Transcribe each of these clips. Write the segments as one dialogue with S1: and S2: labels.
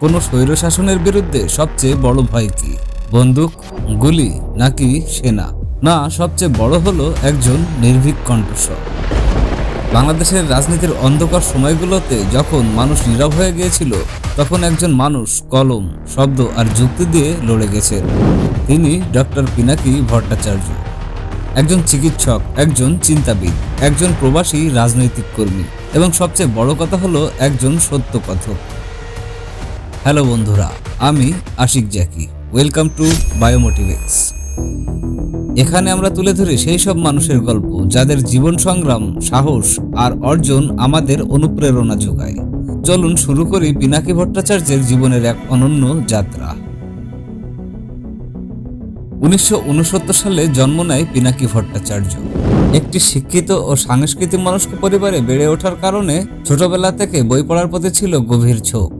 S1: কোনো স্বৈরশাসনের বিরুদ্ধে সবচেয়ে বড় ভয় কি? বন্দুক, গুলি নাকি সেনা? না, সবচেয়ে বড় হলো একজন নির্ভীক কণ্ঠস্বর। বাংলাদেশের রাজনীতির অন্ধকার সময়গুলোতে যখন মানুষ নীরব হয়ে গিয়েছিল, তখন একজন মানুষ কলম, শব্দ আর যুক্তি দিয়ে লড়ে গেছেন। তিনি ডক্টর পিনাকি ভট্টাচার্য। একজন চিকিৎসক, একজন চিন্তাবিদ, একজন প্রবাসী রাজনৈতিক কর্মী এবং সবচেয়ে বড় কথা হলো একজন সত্য কথক হ্যালো বন্ধুরা, আমি আশিক জ্যাকি। ওয়েলকাম টু বায়োমোটিভেক্স এখানে আমরা তুলে ধরি সেই সব মানুষের গল্প যাদের জীবন সংগ্রাম, সাহস আর অর্জন আমাদের অনুপ্রেরণা যোগায়। চলুন শুরু করি পিনাকি ভট্টাচার্যের জীবনের এক অনন্য যাত্রা। উনিশশো উনসত্তর সালে জন্ম নেয় পিনাকি ভট্টাচার্য। একটি শিক্ষিত ও সাংস্কৃতিক মনস্ক পরিবারে বেড়ে ওঠার কারণে ছোটবেলা থেকে বই পড়ার প্রতি ছিল গভীর ঝোঁক।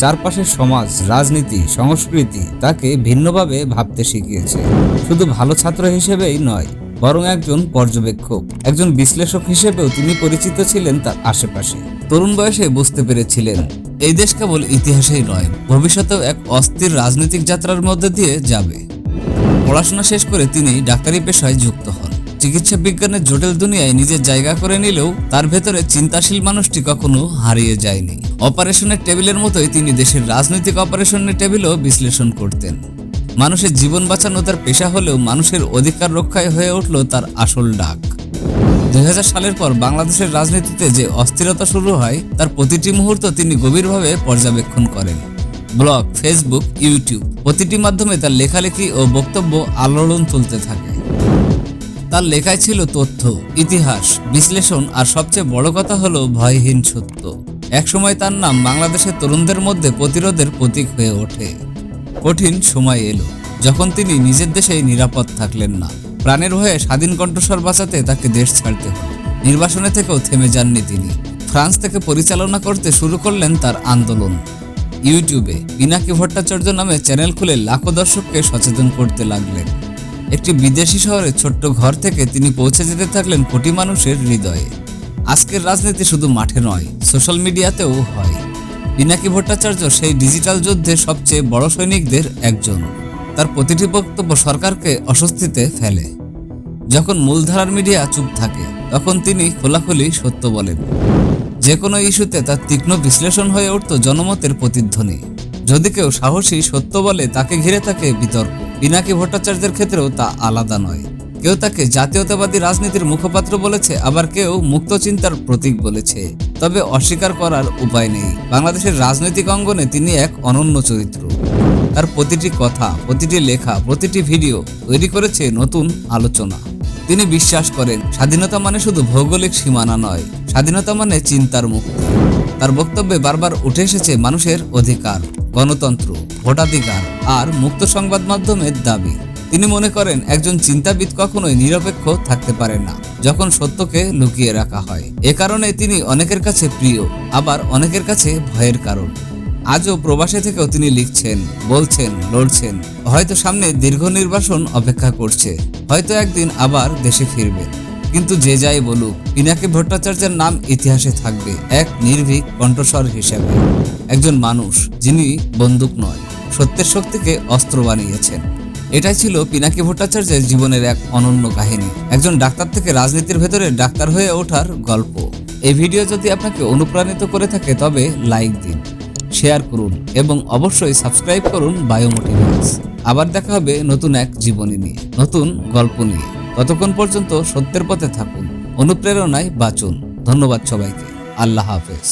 S1: চারপাশের সমাজ, রাজনীতি, সংস্কৃতি তাকে ভিন্নভাবে ভাবতে শিখিয়েছে। শুধু ভালো ছাত্র হিসেবেই নয়, বরং একজন পর্যবেক্ষক, একজন বিশ্লেষক হিসেবেও তিনি পরিচিত ছিলেন তার আশেপাশে। তরুণ বয়সে বুঝতে পেরেছিলেন, এই দেশ কেবল ইতিহাসেই নয়, ভবিষ্যতেও এক অস্থির রাজনৈতিক যাত্রার মধ্যে দিয়ে যাবে। পড়াশোনা শেষ করে তিনি ডাক্তারি পেশায় যুক্ত হন। চিকিৎসা বিজ্ঞানের জটিল দুনিয়ায় নিজের জায়গা করে নিলেও তার ভেতরে চিন্তাশীল মানুষটি কখনো হারিয়ে যায়নি। অপারেশনের টেবিলের মতোই তিনি দেশের রাজনৈতিক অপারেশনের টেবিলও বিশ্লেষণ করতেন। মানুষের জীবন বাঁচানো তার পেশা হলেও মানুষের অধিকার রক্ষায় হয়ে উঠল তার আসল ডাক। দুই হাজার সালের পর বাংলাদেশের রাজনীতিতে যে অস্থিরতা শুরু হয়, তার প্রতিটি মুহূর্ত তিনি গভীরভাবে পর্যবেক্ষণ করেন। ব্লগ, ফেসবুক, ইউটিউব প্রতিটি মাধ্যমে তার লেখালেখি ও বক্তব্য আলোড়ন তুলতে থাকে। তার লেখায় ছিল তথ্য, ইতিহাস, বিশ্লেষণ আর সবচেয়ে বড় কথা হলো ভয়হীন সত্য। একসময় তার নাম বাংলাদেশের তরুণদের মধ্যে প্রতিরোধের প্রতীক হয়ে ওঠে। কঠিন সময় এলো, যখন তিনি নিজের দেশেই নিরাপদ থাকলেন না। প্রাণের হয়ে স্বাধীন কণ্ঠস্বর বাঁচাতে তাকে দেশ ছাড়তে হলো। নির্বাসনে থেকেও থেমে যাননি তিনি। ফ্রান্স থেকে পরিচালনা করতে শুরু করলেন তার আন্দোলন। ইউটিউবে পিনাকি ভট্টাচার্য নামে চ্যানেল খুলে লাখো দর্শককে সচেতন করতে লাগলেন। একটি বিদেশি শহরে ছোট্ট ঘর থেকে তিনি পৌঁছে যেতে থাকলেন কোটি মানুষের হৃদয়ে। আজকের রাজনীতি শুধু মাঠে নয়, সোশ্যাল মিডিয়াতেও হয়। পিনাকি ভট্টাচার্য সেই ডিজিটাল যুদ্ধে সবচেয়ে বড় সৈনিকদের একজন। তার প্রতিটি বক্তব্য সরকারকে অস্বস্তিতে ফেলে। যখন মূলধারার মিডিয়া চুপ থাকে, তখন তিনি খোলাখুলি সত্য বলেন। যে কোনো ইস্যুতে তার তীক্ষ্ণ বিশ্লেষণ হয়ে উঠত জনমতের প্রতিধ্বনি। যদি কেউ সাহসী সত্য বলে তাকে ঘিরে থাকে বিতর্ক পিনাকি ভট্টাচার্যের ক্ষেত্রেও তা আলাদা নয়। কেউ তাকে জাতীয়তাবাদী রাজনীতির মুখপাত্র বলেছে, আবার কেউ মুক্ত চিন্তার প্রতীক বলেছে। তবে অস্বীকার করার উপায় নেই। বাংলাদেশের রাজনৈতিক অঙ্গনে তিনি এক অনন্য চরিত্র। তার প্রতিটি কথা, প্রতিটি লেখা, প্রতিটি ভিডিও তৈরি করেছে নতুন আলোচনা। তিনি বিশ্বাস করেন, স্বাধীনতা মানে শুধু ভৌগোলিক সীমানা নয়, স্বাধীনতা মানে চিন্তার মুক্তি। তার বক্তব্যে বারবার উঠে এসেছে মানুষের অধিকার, গণতন্ত্র, ভোটাধিকার আর মুক্ত সংবাদ মাধ্যমের দাবি। তিনি মনে করেন, একজন চিন্তাবিদ কখনোই নিরপেক্ষ থাকতে পারে না, যখন সত্যকে লুকিয়ে রাখা হয়। এ কারণে তিনি অনেকের কাছে প্রিয়, আবার অনেকের কাছে ভয়ের কারণ। আজও প্রবাসে থেকেও তিনি লিখছেন, বলছেন, লড়ছেন। হয়তো সামনে দীর্ঘ নির্বাসন অপেক্ষা করছে, হয়তো একদিন আবার দেশে ফিরবে। কিন্তু যে যাই বলুক, পিনাকি ভট্টাচার্যের নাম ইতিহাসে থাকবে এক নির্ভীক কণ্ঠস্বর হিসেবে। একজন মানুষ, যিনি বন্দুক নয়, সত্যের শক্তিকে অস্ত্র বানিয়েছেন। এটাই ছিল পিনাকি ভট্টাচার্যের জীবনের এক অনন্য কাহিনী। একজন ডাক্তার থেকে রাজনীতির ভেতরে ডাক্তার হয়ে ওঠার গল্প। এই ভিডিও যদি আপনাকে অনুপ্রাণিত করে থাকে, তবে লাইক দিন, শেয়ার করুন এবং অবশ্যই সাবস্ক্রাইব করুন বায়োমোটিভেন্স আবার দেখা হবে নতুন এক জীবনী নিয়ে, নতুন গল্প নিয়ে। ততক্ষণ পর্যন্ত সত্যের পথে থাকুন, অনুপ্রেরণায় বাঁচুন। ধন্যবাদ সবাইকে। আল্লাহ হাফেজ।